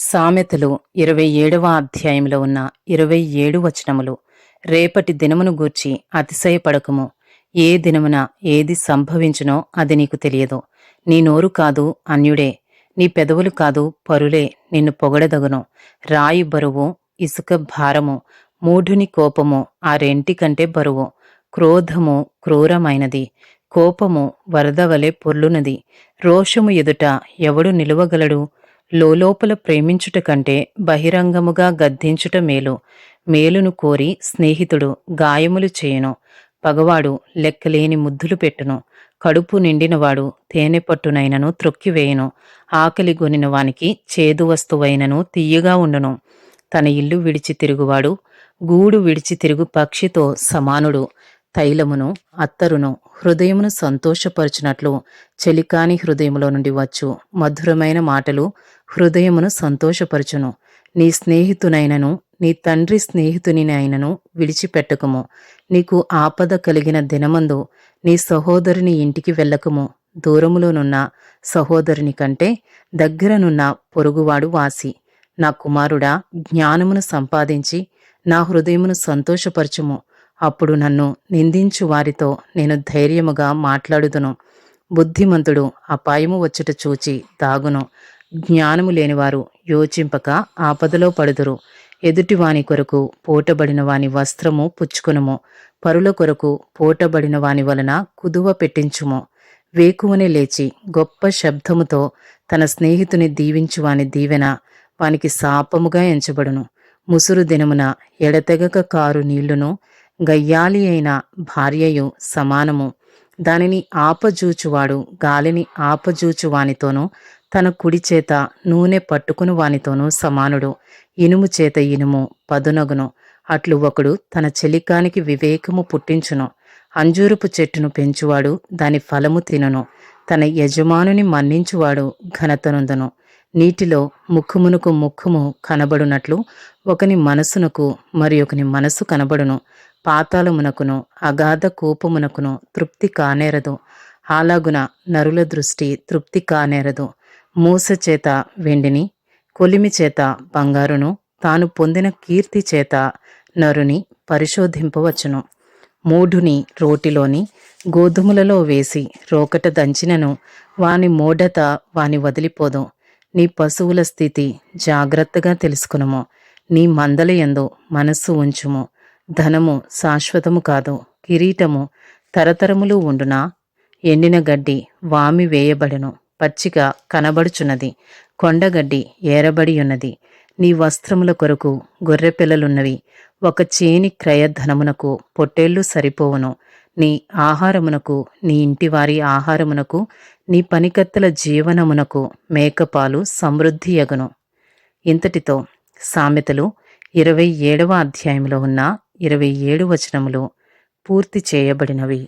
సామెతలు ఇరవై ఏడవ అధ్యాయంలో ఉన్న ఇరవై ఏడు వచనములు. రేపటి దినమును గూర్చి అతిశయపడకము. ఏ దినమున ఏది సంభవించునో అది నీకు తెలియదు. నీ నోరు కాదు అన్యుడే. నీ పెదవులు కాదు పరులే. నిన్ను పొగడదగును. రాయి బరువు ఇసుక భారము. మూఢుని కోపము ఆ రెంటి కంటే బరువు. క్రోధము క్రూరమైనది. కోపము వరద వలె పొర్లునది. రోషము ఎదుట ఎవడు నిలువగలడు? లోలోపల ప్రేమించుట కంటే బహిరంగముగా గద్దించుట మేలు. మేలును కోరి స్నేహితుడు గాయములు చేయను. పగవాడు లెక్కలేని ముద్దులు పెట్టును. కడుపు నిండినవాడు తేనె పట్టునైనను త్రొక్కివేయను. ఆకలి గొనిన వానికి చేదు వస్తువైనను తీయగా ఉండును. తన ఇల్లు విడిచి తిరుగువాడు గూడు విడిచి తిరుగు పక్షితో సమానుడు. తైలమును అత్తరును హృదయమును సంతోషపరచునట్లు చెలికాని హృదయములో నుండి వచ్చు. మధురమైన మాటలు హృదయమును సంతోషపరచును. నీ స్నేహితునైనను నీ తండ్రి స్నేహితునినైనను విడిచిపెట్టకుము. నీకు ఆపద కలిగిన దినమందు నీ సహోదరుని ఇంటికి వెళ్ళకము. దూరములోనున్న సహోదరుని కంటే దగ్గరనున్న పొరుగువాడు వాసి. నా కుమారుడా జ్ఞానమును సంపాదించి నా హృదయమును సంతోషపరచుము. అప్పుడు నన్ను నిందించు వారితో నేను ధైర్యముగా మాట్లాడుదును. బుద్ధిమంతుడు అపాయము వచ్చుట చూచి దాగును జ్ఞానము లేనివారు యోచింపక ఆపదలో పడుదురు. ఎదుటివాని కొరకు పోటబడిన వాని వస్త్రము పుచ్చుకునుము. పరుల కొరకు పోటబడిన వాని వలన కుదువ పెట్టించుము. వేకువనే లేచి గొప్ప శబ్దముతో తన స్నేహితుని దీవించు వాని దీవెన వానికి శాపముగా ఎంచబడును. ముసురు దినమున ఎడతెగక కారు నీళ్ళును గయ్యాలి అయిన భార్యయు సమానము. దానిని ఆపజూచువాడు గాలిని ఆపజూచువానితోనూ తన కుడి చేత నూనె పట్టుకుని వానితోనూ సమానుడు. ఇనుము చేత ఇనుము పదునగును. అట్లు ఒకడు తన చెలికానికి వివేకము పుట్టించును. అంజూరుపు చెట్టును పెంచువాడు దాని ఫలము తినను. తన యజమానుని మన్నించువాడు ఘనతనుందును. నీటిలో ముఖమునకు ముఖము కనబడునట్లు ఒకని మనసునకు మరి ఒకని మనసు కనబడును. పాతాళమునకును అగాధ కూపమునకును తృప్తి కానేరదు. అలాగున నరుల దృష్టి తృప్తి కానేరదు. మూస చేత వెండిని కొలిమి చేత బంగారును తాను పొందిన కీర్తి చేత నరుని పరిశోధింపవచ్చును. మూఢుని రోటిలోని గోధుమలలో వేసి రోకట దంచినను వాని మూఢత వాని వదిలిపోదు. నీ పశువుల స్థితి జాగ్రత్తగా తెలుసుకునుము. నీ మందలయందు మనస్సు ఉంచుము. ధనము శాశ్వతము కాదు కిరీటము తరతరములు ఉండునా? ఎండిన గడ్డి వామి వేయబడును పచ్చిక కనబడుచున్నది కొండగడ్డి ఏరబడియున్నది. నీ వస్త్రముల కొరకు గొర్రెపిల్లలున్నవి ఒక చేని క్రయధనమునకు పొట్టేళ్ళు సరిపోవును. నీ ఆహారమునకు నీ ఇంటివారి ఆహారమునకు నీ పనికత్తెల జీవనమునకు మేకపాలు సమృద్ధియగును. ఇంతటితో సామెతలు ఇరవై ఏడవ అధ్యాయంలో ఉన్న ఇరవై ఏడు వచనములు పూర్తి చేయబడినవి.